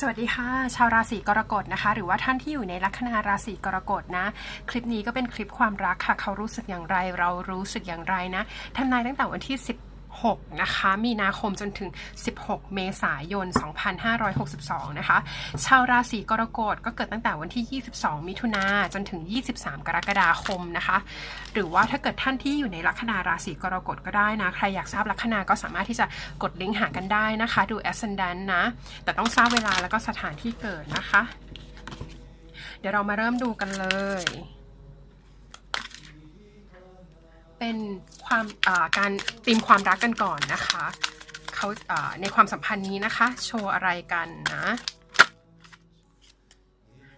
สวัสดีค่ะ ชาวราศีกรกฎนะคะ หรือว่าท่านที่อยู่ในลัคนาราศีกรกฎนะ คลิปนี้ก็เป็นคลิปความรักค่ะ เขารู้สึกอย่างไร เรารู้สึกอย่างไรนะทำนายตั้งแต่วันที่ 16 นะคะ มีนาคมจนถึง 16 เมษายน 2562 นะคะ ชาวราศีกรกฎก็เกิดตั้งแต่วันที่ 22 มิถุนาจนถึง 23 กรกฎาคมนะคะ หรือว่าถ้าเกิดท่านที่อยู่ในลัคนาราศีกรกฎก็ได้นะ ใครอยากทราบลัคนาก็สามารถที่จะกดลิงก์หากันได้นะคะ ดู ascendant นะ แต่ต้องทราบเวลาแล้วก็สถานที่เกิดนะคะ เดี๋ยวเรามาเริ่มดูกันเลย เป็นความาการตีมความรักกันก่อนนะคะเขาอ่าในความสัมพันธ์นี้นะคะ โชว์อะไรกันนะ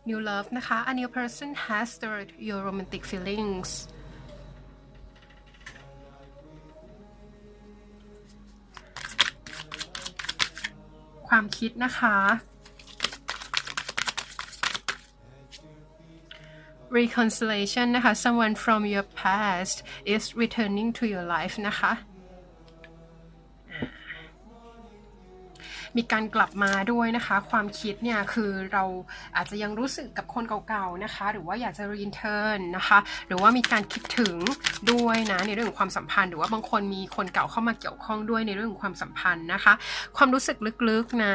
New love นะคะ A new person has stirred your romantic feelings ความคิดนะคะ reconciliation นะคะ someone from your past is returning to your life นะคะ มีการกลับมาด้วยนะคะ ความคิดเนี่ยคือเราอาจจะยังรู้สึกกับคนเก่าๆนะคะ หรือว่าอยากจะ return นนะคะ หรือว่ามีการคิดถึงด้วยนะในเรื่องของความสัมพันธ์ หรือว่าบางคนมีคนเก่าเข้ามาเกี่ยวข้องด้วยในเรื่องของความสัมพันธ์นะคะ ความรู้สึกลึกๆนะ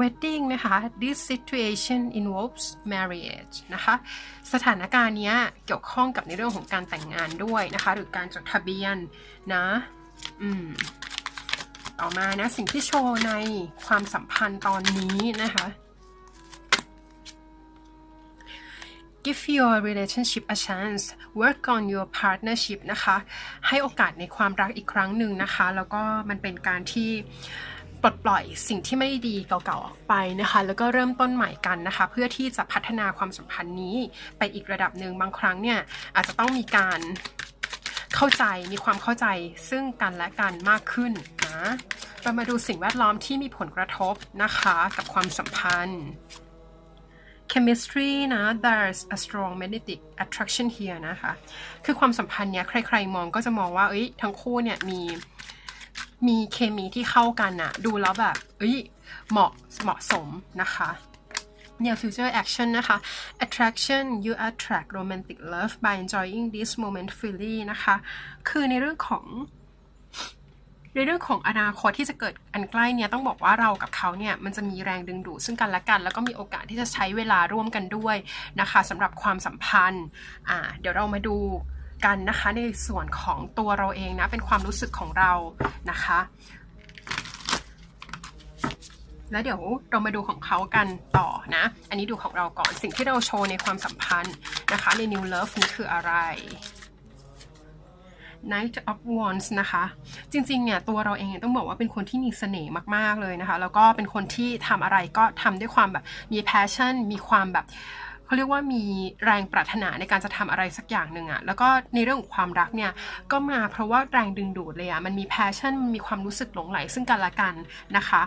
wedding นะคะ this situation involves marriage นะคะ สถานการณ์นี้เกี่ยวข้องกับในเรื่องของการแต่งงานด้วยนะคะ หรือการจดทะเบียนนะ อืม ต่อมานะสิ่งที่โชว์ในความสัมพันธ์ตอนนี้นะคะ give your relationship a chance work on your partnership นะคะ ให้โอกาสในความรักอีกครั้งหนึ่งนะคะ แล้วก็มันเป็นการที่ปลดปล่อยสิ่งที่ไม่ดีเก่าๆออกไปนะคะ แล้วก็เริ่มต้นใหม่กันนะคะ เพื่อที่จะพัฒนาความสัมพันธ์นี้ไปอีกระดับหนึ่งบางครั้งเนี่ยอาจจะต้องมีการ เข้าใจมีความเข้าใจซึ่งกันและกันมากขึ้นนะเรามาดูสิ่งแวดล้อมที่มีผลกระทบนะคะกับความสัมพันธ์ chemistry นะ there's a strong magnetic attraction here นะคะ คือความสัมพันธ์เนี้ยใครๆมองก็จะมองว่า เอ้ย ทั้งคู่เนี่ยมี มีเคมีที่เข้ากันอะดูแล้วแบบ เอ้ย เหมาะ เหมาะสมนะคะ Near future action นะคะ attraction you attract romantic love by enjoying this moment freely นะคะ คือในเรื่องของในเรื่องของอนาคตที่จะเกิดอันใกล้เนี่ยต้องบอกว่าเรากับเขาเนี่ยมันจะมีแรงดึงดูดซึ่งกันและกัน แล้วก็มีโอกาสที่จะใช้เวลาร่วมกันด้วยนะคะสำหรับความสัมพันธ์อ่าเดี๋ยวเรามาดูกันนะคะในส่วนของตัวเราเองนะเป็นความรู้สึกของเรานะคะ แล้วเดี๋ยวเรามาดูของเขากันต่อนะ อันนี้ดูของเราก่อนสิ่งที่เราโชว์ในความสัมพันธ์นะคะ ใน New Love นี้คืออะไร Knight of Wands นะคะ จริงๆเนี่ยตัวเราเองต้องบอกว่าเป็นคนที่มีเสน่ห์มากๆเลยนะคะ แล้วก็เป็นคนที่ทำอะไรก็ทำด้วยความแบบมี passion มีความแบบ เขาเรียกว่ามีแรงปรารถนาในการจะทำอะไรสักอย่างหนึ่งอะแล้วก็ในเรื่องของความรักเนี่ยก็มาเพราะว่าแรงดึงดูดเลยอะมันมี passion มันมีความรู้สึกหลงไหลซึ่งกันและกันนะคะ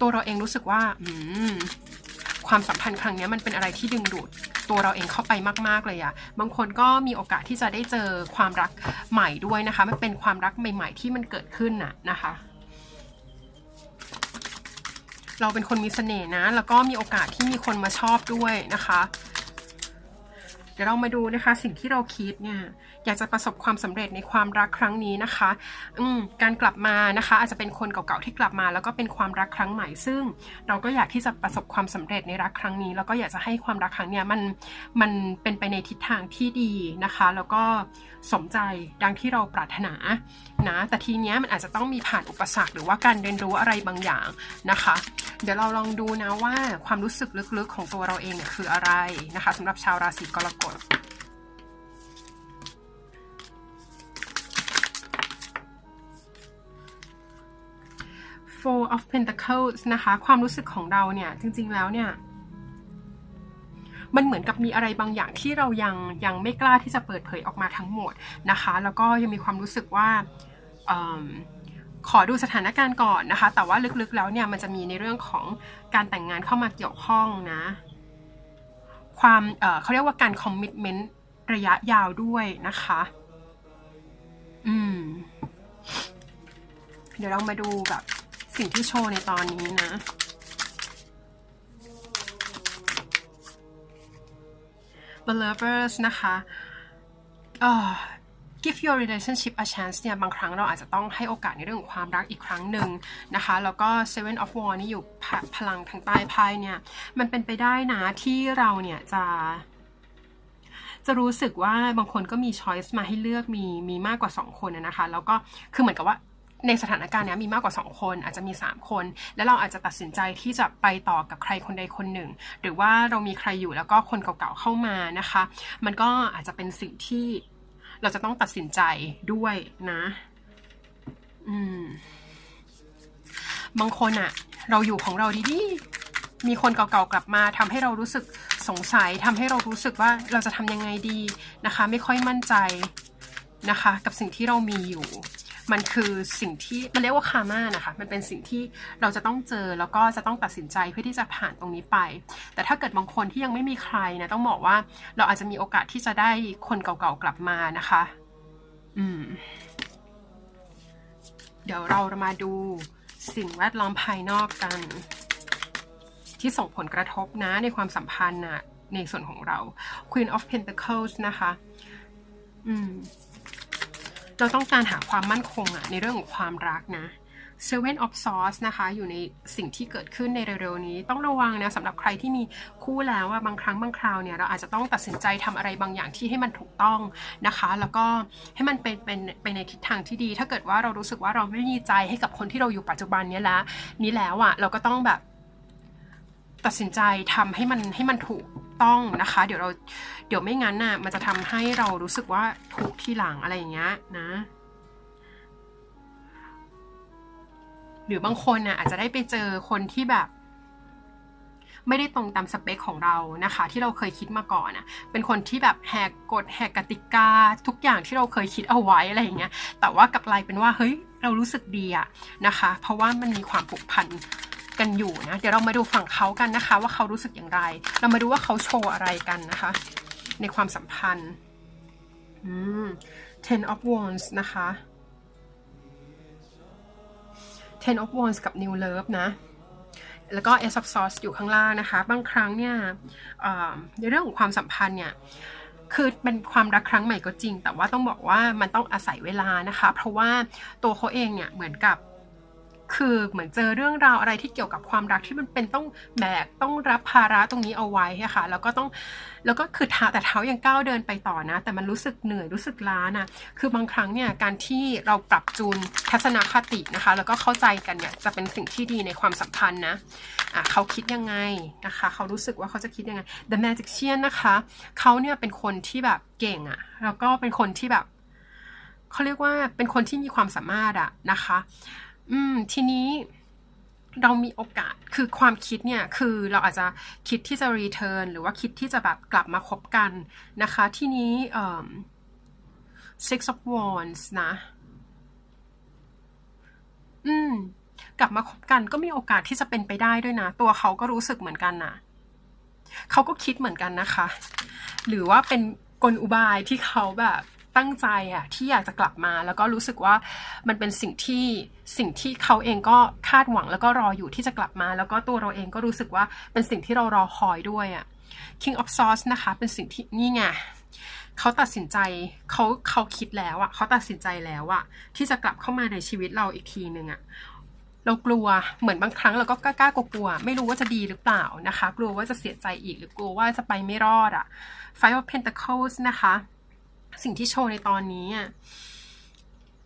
ตัวเราเองรู้สึกว่าความสัมพันธ์ครั้งนี้มันเป็นอะไรที่ดึงดูดตัวเราเองเข้าไปมากๆเลยอะบางคนก็มีโอกาสที่จะได้เจอความรักใหม่ด้วยนะคะ มันเป็นความรักใหม่ ๆ ที่มันเกิดขึ้นน่ะนะคะเราเป็นคนมีเสน่ห์นะ แล้วก็มีโอกาสที่มีคนมาชอบด้วยนะคะ ดี๋ยวเรามาดูนะคะสิ่งที่เราคิดเนี่ยอยากจะประสบความสำเร็จในความรักครั้งนี้นะคะ อืมการกลับมานะคะ อาจจะเป็นคนเก่าๆที่กลับมา แล้วก็เป็นความรักครั้งใหม่ ซึ่งเราก็อยากที่จะประสบความสำเร็จในรักครั้งนี้ แล้วก็อยากจะให้ความรักครั้งเนี้ยมันมันเป็นไปในทิศทางที่ดีนะคะ แล้วก็สมใจดังที่เราปรารถนานะแต่ทีเนี้ยมันอาจจะต้องมีผ่านอุปสรรคหรือว่าการเรียนรู้อะไรบางอย่างนะคะ เดี๋ยวเราลองดูนะว่าความรู้สึกลึกๆของตัวเราเองเนี่ยคืออะไรนะคะสำหรับชาวราศีกรกฎ Four of Pentacles นะคะ ความรู้สึกของเราเนี่ยจริง ๆ แล้วเนี่ย มันเหมือนกับมีอะไรบางอย่างที่เรายังยังไม่กล้าที่จะเปิดเผยออกมาทั้งหมดนะคะ แล้วก็ยังมีความรู้สึกว่าเอขอดูสถานการณ์ก่อนนะคะ แต่ว่าลึกๆแล้วเนี่ยมันจะมีในเรื่องของการแต่งงานเข้ามาเกี่ยวข้องนะ ความเขาเรียกว่าการคอมมิชเมนต์ระยะยาวด้วยนะคะ อืม เดี๋ยวเรามาดูแบบสิ่งที่โชว์ในตอนนี้นะ The Lovers นะคะ give your relationship a chance เนี่ยบางครั้งเราอาจจะต้องให้โอกาสในเรื่องของความรักอีกครั้งหนึ่งนะคะ แล้วก็ seven of war นี่อยู่พพลังทางใต้ไพ่เนี่ยมันเป็นไปได้นะที่เราเนี่ยจะจะรู้สึกว่าบางคนก็มีช้อยส์มาให้เลือกมีมีมากกว่า 2 คนนะคะ แล้วก็คือเหมือนกับว่าในสถานการณ์เนี้ยมีมากกว่า 2 คนอาจจะมี 3 คน แล้วเราอาจจะตัดสินใจที่จะไปต่อกับใครคนใดคนหนึ่ง หรือว่าเรามีใครอยู่แล้วก็คนเก่าๆเข้ามานะคะ มันก็อาจจะเป็นสิ่งที่ เราจะต้องตัดสินใจด้วยนะอืมบางคนอะเราอยู่ของเราดีๆมีคนเก่าๆกลับมาทำให้เรารู้สึกสงสัยทำให้เรารู้สึกว่าเราจะทำยังไงดีนะคะ ไม่ค่อยมั่นใจนะคะ กับสิ่งที่เรามีอยู่ มันคือสิ่งที่มันเรียกว่าคาม่านะคะมันเป็นสิ่งที่เราจะต้องเจอแล้วก็จะต้องตัดสินใจเพื่อที่จะผ่านตรงนี้ไป แต่ถ้าเกิดบางคนที่ยังไม่มีใครนะต้องบอกว่าเราอาจจะมีโอกาสที่จะได้คนเก่าๆกลับมานะคะ อืม เดี๋ยวเรามาดูสิ่งแวดล้อมภายนอกกัน ที่ส่งผลกระทบนะในความสัมพันธ์นะในส่วนของเรา Queen of Pentacles นะคะ อืม เราต้องการหาความมั่นคงอะในเรื่องของความรักนะ Seven of Swords นะคะ อยู่ในสิ่งที่เกิดขึ้นในเร็วๆนี้ ต้องระวังนะสำหรับใครที่มีคู่แล้วว่าบางครั้งบางคราวเนี่ย เราอาจจะต้องตัดสินใจทำอะไรบางอย่างที่ให้มันถูกต้องนะคะ แล้วก็ให้มันเป็นเป็นไปในทิศทางที่ดี ถ้าเกิดว่าเรารู้สึกว่าเราไม่มีใจให้กับคนที่เราอยู่ปัจจุบันนี้แล้วนี้แล้วอะเราก็ต้องแบบตัดสินใจทำให้มันให้มันถูก ต้องนะคะ เดี๋ยวเราเดี๋ยวไม่งั้นน่ะมันจะทำให้เรารู้สึกว่าถูกที่หลังอะไรอย่างเงี้ยนะหรือบางคนน่ะอาจจะได้ไปเจอคนที่แบบ ไม่ได้ตรงตามสเปคของเรานะคะ ที่เราเคยคิดมาก่อนน่ะเป็นคนที่แบบแหกกฎแหกกติกา ทุกอย่างที่เราเคยคิดเอาไว้อะไรอย่างเงี้ยแต่ว่ากลับกลายเป็นว่าเฮ้ยเรารู้สึกดีอะนะคะ เพราะว่ามันมีความผูกพัน กันอยู่นะ เดี๋ยวเรามาดูฝั่งเขากันนะคะ ว่าเขารู้สึกอย่างไร เรามาดูว่าเขาโชว์อะไรกันนะคะ ในความสัมพันธ์อืม ten of wands นะคะ ten of wands กับ new love นะ แล้วก็ ace of swords อยู่ข้างล่างนะคะ บางครั้งเนี่ยในเรื่องของความสัมพันธ์เนี่ยคือเป็นความรักครั้งใหม่ก็จริง แต่ว่าต้องบอกว่ามันต้องอาศัยเวลานะคะ เพราะว่าตัวเขาเองเนี่ยเหมือนกับ คือเหมือนเจอเรื่องราวอะไรที่เกี่ยวกับความรักที่มันเป็นต้องแบกต้องรับภาระตรงนี้เอาไว้ค่ะ แล้วก็ต้องแล้วก็คือเท้าแต่เท้ายังก้าวเดินไปต่อนะ แต่มันรู้สึกเหนื่อยรู้สึกล้านะคือบางครั้งเนี่ยการที่เราปรับจูนทัศนคตินะคะ แล้วก็เข้าใจกันเนี่ยจะเป็นสิ่งที่ดีในความสัมพันธ์นะอะเขาคิดยังไงนะคะ เขารู้สึกว่าเขาจะคิดยังไง The Magician นะคะเขาเนี่ยเป็นคนที่แบบเก่งอะแล้วก็เป็นคนที่แบบเขาเรียกว่าเป็นคนที่มีความสามารถอะนะคะ อืม ทีนี้เรามีโอกาสคือความคิดเนี่ย คือเราอาจจะคิดที่จะ return หรือว่าคิดที่จะแบบกลับมาคบกันนะคะ ทีนี้เอ่อ six of wands นะ อืม กลับมาคบกันก็มีโอกาสที่จะเป็นไปได้ด้วยนะ ตัวเขาก็รู้สึกเหมือนกันนะเขาก็คิดเหมือนกันนะคะ หรือว่าเป็นกลอุบายที่เขาแบบ ตั้งใจอะที่อยากจะกลับมา แล้วก็รู้สึกว่ามันเป็นสิ่งที่สิ่งที่เขาเองก็คาดหวังแล้วก็รออยู่ที่จะกลับมา แล้วก็ตัวเราเองก็รู้สึกว่าเป็นสิ่งที่เรารอคอยด้วยอะ King of Swords นะคะเป็นสิ่งที่นี่ไงเขาตัดสินใจเขาเขาคิดแล้วอะเขาตัดสินใจแล้วอะที่จะกลับเข้ามาในชีวิตเราอีกทีหนึ่งอะเรากลัวเหมือนบางครั้งเราก็กล้ากลัว ไม่รู้ว่าจะดีหรือเปล่านะคะ กลัวว่าจะเสียใจอีกหรือกลัวว่าจะไปไม่รอดอะ Five of Pentacles นะคะ สิ่งที่โชว์ในตอนนี้อะ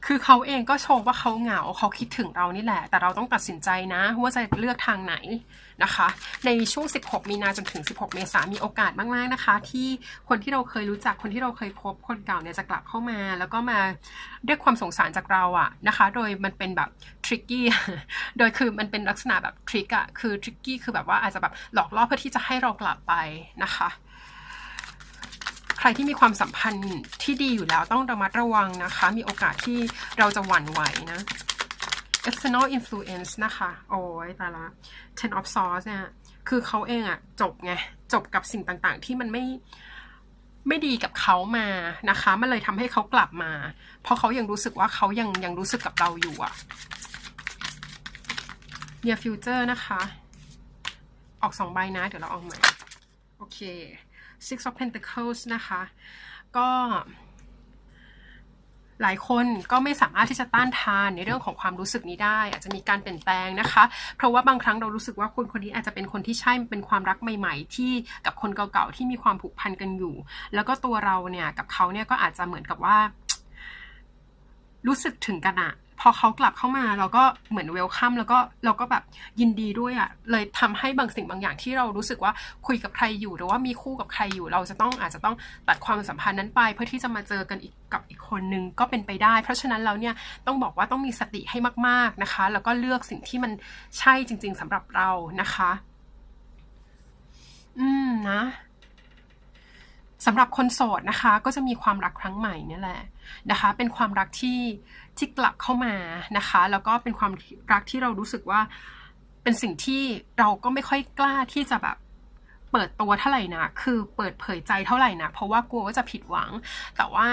คือเขาเองก็โชว์ว่าเขาเหงาเขาคิดถึงเรานี่แหละ แต่เราต้องตัดสินใจนะว่าจะเลือกทางไหนนะคะ ในช่วง 16 มีนาจนถึง 16 เมษามีโอกาสมาก ๆ นะคะ ที่คนที่เราเคยรู้จักคนที่เราเคยพบคนเก่าเนี่ยจะกลับเข้ามา แล้วก็มาเรียกความสงสารจากเราอะนะคะ โดยมันเป็นแบบทริกกี้โดยคือมันเป็นลักษณะแบบทริกอะคือทริกกี้คือแบบว่าอาจจะแบบหลอกล่อเพื่อที่จะให้เรากลับไปนะคะ ใครที่มีความสัมพันธ์ที่ดีอยู่แล้วต้องระมัดระวังนะคะ มีโอกาสที่เราจะหวั่นไหวนะ external influence นะคะ โอ้ยตายละ ten of swords เนี่ย คือเขาเองอะจบไง จบกับสิ่งต่างๆ ที่มันไม่ไม่ดีกับเขามานะคะ มันเลยทำให้เขากลับมา เพราะเขายังรู้สึกว่าเขายังยังรู้สึกกับเราอยู่อะ near future นะคะ ออกสองใบนะ เดี๋ยวเราออกใหม่ โอเค six of pentacles นะคะ ก็หลายคนก็ไม่สามารถที่จะต้านทานในเรื่องของความรู้สึกนี้ได้ อาจจะมีการเปลี่ยนแปลงนะคะ เพราะว่าบางครั้งเรารู้สึกว่าคนคนนี้อาจจะเป็นคนที่ใช่เป็นความรักใหม่ ๆ ที่กับคนเก่าๆที่มีความผูกพันกันอยู่ แล้วก็ตัวเราเนี่ยกับเขาเนี่ยก็อาจจะเหมือนกับว่า รู้สึกถึงกันอะ พอเขากลับเข้ามาเราก็เหมือนเวลคัมแล้วก็เราก็แบบยินดีด้วยอะ่ะเลยทำให้บางสิ่งบางอย่างที่เรารู้สึกว่าคุยกับใครอยู่หรือว่ามีคู่กับใครอยู่ เราจะต้องอาจจะต้องตัดความสัมพันธ์นั้นไป เพื่อที่จะมาเจอกันอีกกับอีกคนนึงก็เป็นไปได้ เพราะฉะนั้นเราเนี่ยต้องบอกว่าต้องมีสติให้มาก ๆนะคะ แล้วก็เลือกสิ่งที่มันใช่จริง ๆสำหรับเรานะคะ อืมนะ สำหรับคนโสดนะคะ ก็จะมีความรักครั้งใหม่นี่แหละนะคะ เป็นความรักที่ที่กลับเข้ามานะคะ แล้วก็เป็นความรักที่เรารู้สึกว่าเป็นสิ่งที่เราก็ไม่ค่อยกล้าที่จะแบบเปิดตัวเท่าไหร่นะ คือเปิดเผยใจเท่าไหร่นะ เพราะว่ากลัวว่าจะผิดหวัง แต่ว่า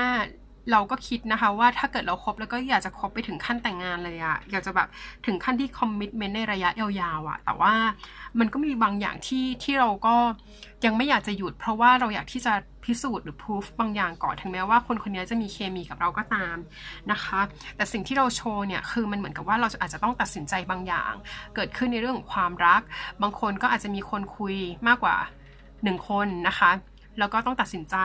เราก็คิดนะคะว่าถ้าเกิดเราครบแล้วก็อยากจะคบไปถึงขั้นแต่งงานเลยอะอยากจะแบบถึงขั้นที่คอมมิชเมนต์ในระยะยาวๆอะแต่ว่ามันก็มีบางอย่างที่ที่เราก็ยังไม่อยากจะหยุด เพราะว่าเราอยากที่จะพิสูจน์หรือพิสูจบางอย่างก่อนถึงแม้ว่าคนคนนี้จะมีเคมีกับเราก็ตามนะคะ แต่สิ่งที่เราโชว์เนี่ยคือมันเหมือนกับว่าเราอาจจะต้องตัดสินใจบางอย่าง เกิดขึ้นในเรื่องของความรัก บางคนก็อาจจะมีคนคุยมากกว่าหนึ่งคนนะคะ แล้วก็ต้องตัดสินใจ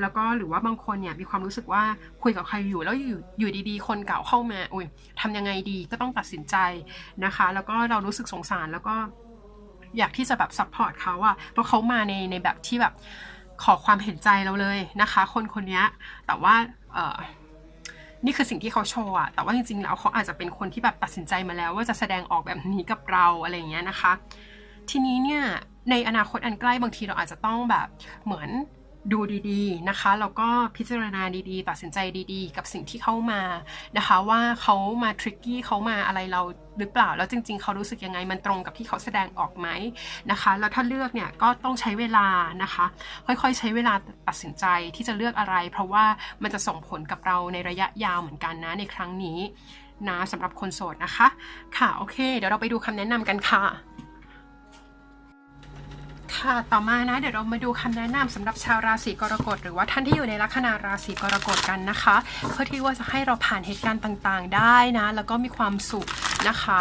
แล้วก็หรือว่าบางคนเนี่ยมีความรู้สึกว่าคุยกับใครอยู่แล้วอยู่อยู่ดีๆ คนเก่าเข้ามาอุ้ยทำยังไงดีก็ต้องตัดสินใจนะคะ แล้วก็เรารู้สึกสงสารแล้วก็อยากที่จะแบบซัพพอร์ตเขาอะเพราะเขามาในในแบบที่แบบขอความเห็นใจเราเลยนะคะ คนคนนี้แต่ว่าเออนี่คือสิ่งที่เขาโชว์อะแต่ว่าจริงๆ แล้วเขาอาจจะเป็นคนที่แบบตัดสินใจมาแล้ว ว่าจะแสดงออกแบบนี้กับเราอะไรอย่างเงี้ยนะคะ ทีนี้เนี่ย ในอนาคตอันใกล้บางทีเราอาจจะต้องแบบเหมือนดูดีๆนะคะแล้วก็พิจารณาดีๆ ตัดสินใจดีๆ กับสิ่งที่เข้ามานะคะ ว่าเขามาทริกกี้เขามาอะไรเราหรือเปล่าแล้วจริง ๆ เขารู้สึกยังไงมันตรงกับที่เขาแสดงออกไหมนะคะ แล้วถ้าเลือกเนี่ยก็ต้องใช้เวลานะคะ ค่อยๆ ใช้เวลาตัดสินใจที่จะเลือกอะไร เพราะว่ามันจะส่งผลกับเราในระยะยาวเหมือนกันนะในครั้งนี้นะสำหรับคนโสดนะคะ ค่ะโอเค เดี๋ยวเราไปดูคำแนะนำกันค่ะ ค่ะ ต่อมานะ เดี๋ยวเรามาดูคำแนะนำสำหรับชาวราศีกรกฎ หรือว่าท่านที่อยู่ในลัคนาราศีกรกฎกันนะคะ เพื่อที่ว่าจะให้เราผ่านเหตุการณ์ต่างๆ ได้นะ แล้วก็มีความสุขนะคะ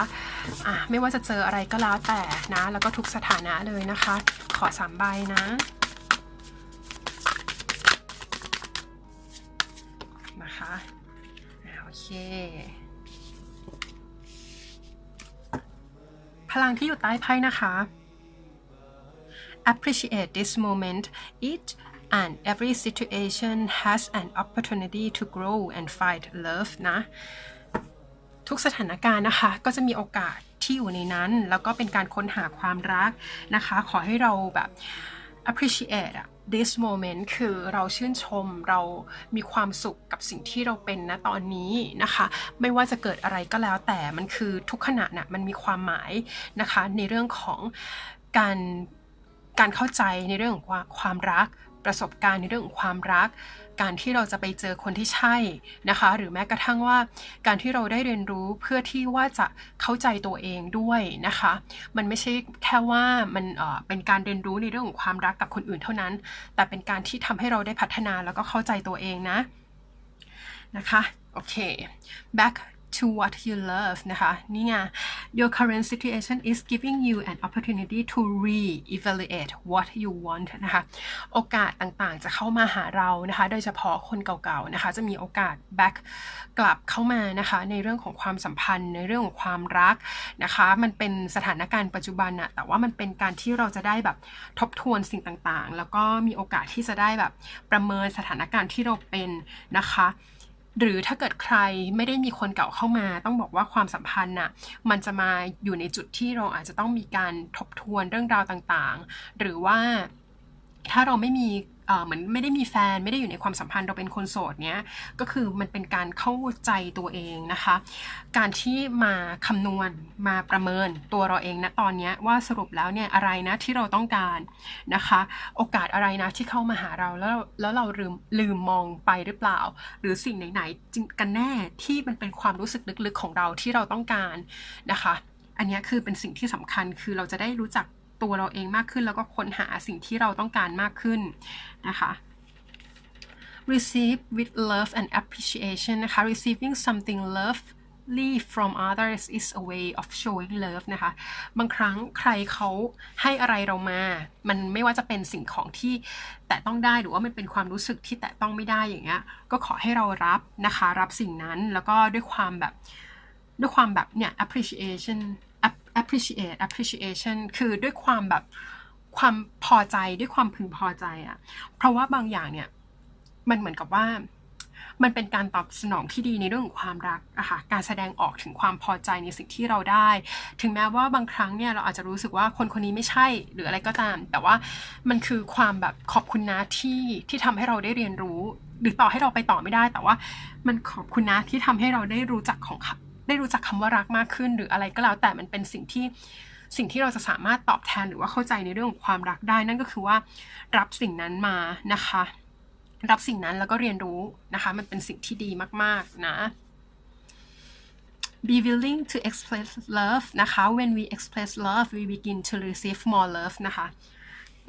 อะไม่ว่าจะเจออะไรก็แล้วแต่นะ แล้วก็ทุกสถานะเลยนะคะ ขอสามใบนะนะคะโอเคพลังที่อยู่ใต้ไพ่นะคะ appreciate this moment. Each and every situation has an opportunity to grow and find love นะ ทุกสถานการณ์นะคะ ก็จะมีโอกาสที่อยู่ในนั้น แล้วก็เป็นการค้นหาความรักนะคะ ขอให้เราแบบ appreciate this moment คือเราชื่นชมเรามีความสุขกับสิ่งที่เราเป็นนะตอนนี้นะคะ ไม่ว่าจะเกิดอะไรก็แล้วแต่มันคือทุกขณะนะ่ะมันมีความหมายนะคะ ในเรื่องของการ การเข้าใจในเรื่องของความรัก ประสบการณ์ในเรื่องของความรัก การที่เราจะไปเจอคนที่ใช่นะคะ หรือแม้กระทั่งว่า การที่เราได้เรียนรู้เพื่อที่ว่าจะเข้าใจตัวเองด้วยนะคะ มันไม่ใช่แค่ว่ามันเเป็นการเรียนรู้ในเรื่องของความรักกับคนอื่นเท่านั้น แต่เป็นการที่ทำให้เราได้พัฒนาแล้วก็เข้าใจตัวเองนะนะคะโอเค back to what you love นะคะนี่ไง your current situation is giving you an opportunity to re-evaluate what you want นะคะโอกาสต่างๆจะเข้ามาหาเรานะคะโดยเฉพาะคนเก่าๆนะคะจะมีโอกาส back กลับเข้ามานะคะในเรื่องของความสัมพันธ์ ในเรื่องของความรักนะคะมันเป็นสถานการณ์ปัจจุบันอะแต่ว่ามันเป็นการที่เราจะได้แบบทบทวนสิ่งต่างๆ แล้วก็มีโอกาสที่จะได้แบบประเมินสถานการณ์ที่เราเป็นนะคะ หรือถ้าเกิดใครไม่ได้มีคนเก่าเข้ามา ต้องบอกว่าความสัมพันธ์น่ะมันจะมาอยู่ในจุดที่เราอาจจะต้องมีการทบทวนเรื่องราวต่างๆ หรือว่าถ้าเราไม่มี เหมือนไม่ได้มีแฟนไม่ได้อยู่ในความสัมพันธ์เราเป็นคนโสดเนี้ยก็คือมันเป็นการเข้าใจตัวเองนะคะ การที่มาคำนวณมาประเมินตัวเราเองนะตอนนี้ว่าสรุปแล้วเนี่ยอะไรนะที่เราต้องการนะคะ โอกาสอะไรนะที่เข้ามาหาเราแล้วแล้วเราลืมลืมมองไปหรือเปล่า หรือสิ่งไหนๆกันแน่ที่มันเป็นความรู้สึกลึกๆของเราที่เราต้องการนะคะ อันนี้คือเป็นสิ่งที่สำคัญคือเราจะได้รู้จัก ตัวเราเองมากขึ้น แล้วก็ค้นหาสิ่งที่เราต้องการมากขึ้นนะคะ receive with love and appreciation นะคะ receiving something lovely from others is a way of showing love นะคะ บางครั้งใครเขาให้อะไรเรามา มันไม่ว่าจะเป็นสิ่งของที่แตะต้องได้หรือว่ามันเป็นความรู้สึกที่แตะต้องไม่ได้อย่างเงี้ย ก็ขอให้เรารับนะคะ รับสิ่งนั้นแล้วก็ด้วยความแบบ ด้วยความแบบเนี่ย appreciation appreciate appreciation คือด้วยความแบบความพอใจด้วยความพึงพอใจอะเพราะว่าบางอย่างเนี่ยมันเหมือนกับว่ามันเป็นการตอบสนองที่ดีในเรื่องของความรักอะค่ะ การแสดงออกถึงความพอใจในสิ่งที่เราได้ ถึงแม้ว่าบางครั้งเนี่ยเราอาจจะรู้สึกว่าคนคนนี้ไม่ใช่หรืออะไรก็ตาม แต่ว่ามันคือความแบบขอบคุณนะที่ที่ทำให้เราได้เรียนรู้ หรือต่อให้เราไปต่อไม่ได้ แต่ว่ามันขอบคุณนะที่ทำให้เราได้รู้จักของ ได้รู้จักคำว่ารักมากขึ้น หรืออะไรก็แล้วแต่มันเป็นสิ่งที่สิ่งที่เราจะสามารถตอบแทนหรือว่าเข้าใจในเรื่องของความรักได้ นั่นก็คือว่ารับสิ่งนั้นมานะคะ รับสิ่งนั้นแล้วก็เรียนรู้นะคะ มันเป็นสิ่งที่ดีมาก ๆ นะ be willing to express love นะคะ when we express love we begin to receive more love นะคะ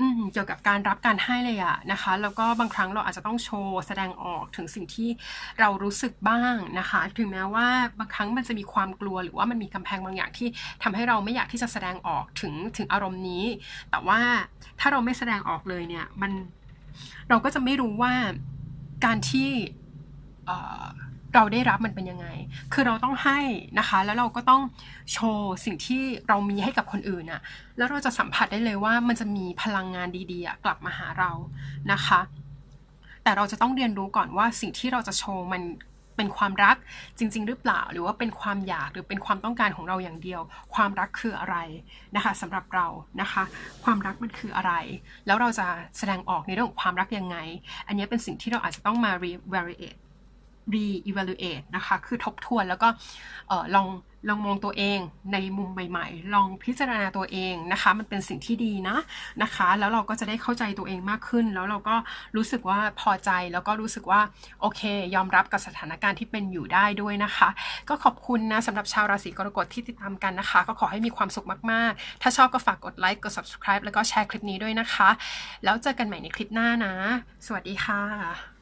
อืมเกี่ยวกับการรับการให้เลยอะนะคะ แล้วก็บางครั้งเราอาจจะต้องโชว์แสดงออกถึงสิ่งที่เรารู้สึกบ้างนะคะ ถึงแม้ว่าบางครั้งมันจะมีความกลัวหรือว่ามันมีกำแพงบางอย่างที่ทำให้เราไม่อยากที่จะแสดงออกถึงถึงอารมณ์นี้ แต่ว่าถ้าเราไม่แสดงออกเลยเนี่ยมันเราก็จะไม่รู้ว่าการที่เอ่อ เราได้รับมันเป็นยังไง คือเราต้องให้นะคะ แล้วเราก็ต้องโชว์สิ่งที่เรามีให้กับคนอื่นน่ะแล้วเราจะสัมผัสได้เลยว่ามันจะมีพลังงานดีๆกลับมาหาเรานะคะ แต่เราจะต้องเรียนรู้ก่อนว่าสิ่งที่เราจะโชว์มันเป็นความรักจริง ๆ หรือเปล่า หรือว่าเป็นความอยากหรือเป็นความต้องการของเราอย่างเดียว ความรักคืออะไรนะคะสำหรับเรานะคะ ความรักมันคืออะไร แล้วเราจะแสดงออกในเรื่องของความรักยังไง อันนี้เป็นสิ่งที่เราอาจจะต้องมา re-evaluate re-evaluate นะคะ คือทบทวนแล้วก็ลองลองมองตัวเองในมุมใหม่ๆ ลองพิจารณาตัวเองนะคะ มันเป็นสิ่งที่ดีนะนะคะ แล้วเราก็จะได้เข้าใจตัวเองมากขึ้น แล้วเราก็รู้สึกว่าพอใจ แล้วก็รู้สึกว่าโอเค ยอมรับกับสถานการณ์ที่เป็นอยู่ได้ด้วยนะคะ ก็ขอบคุณนะสำหรับชาวราศีกรกฎที่ติดตามกันนะคะ ก็ขอให้มีความสุขมากๆ ถ้าชอบก็ฝากกดไลค์ กด subscribe แล้วก็แชร์คลิปนี้ด้วยนะคะ แล้วเจอกันใหม่ในคลิปหน้านะ สวัสดีค่ะ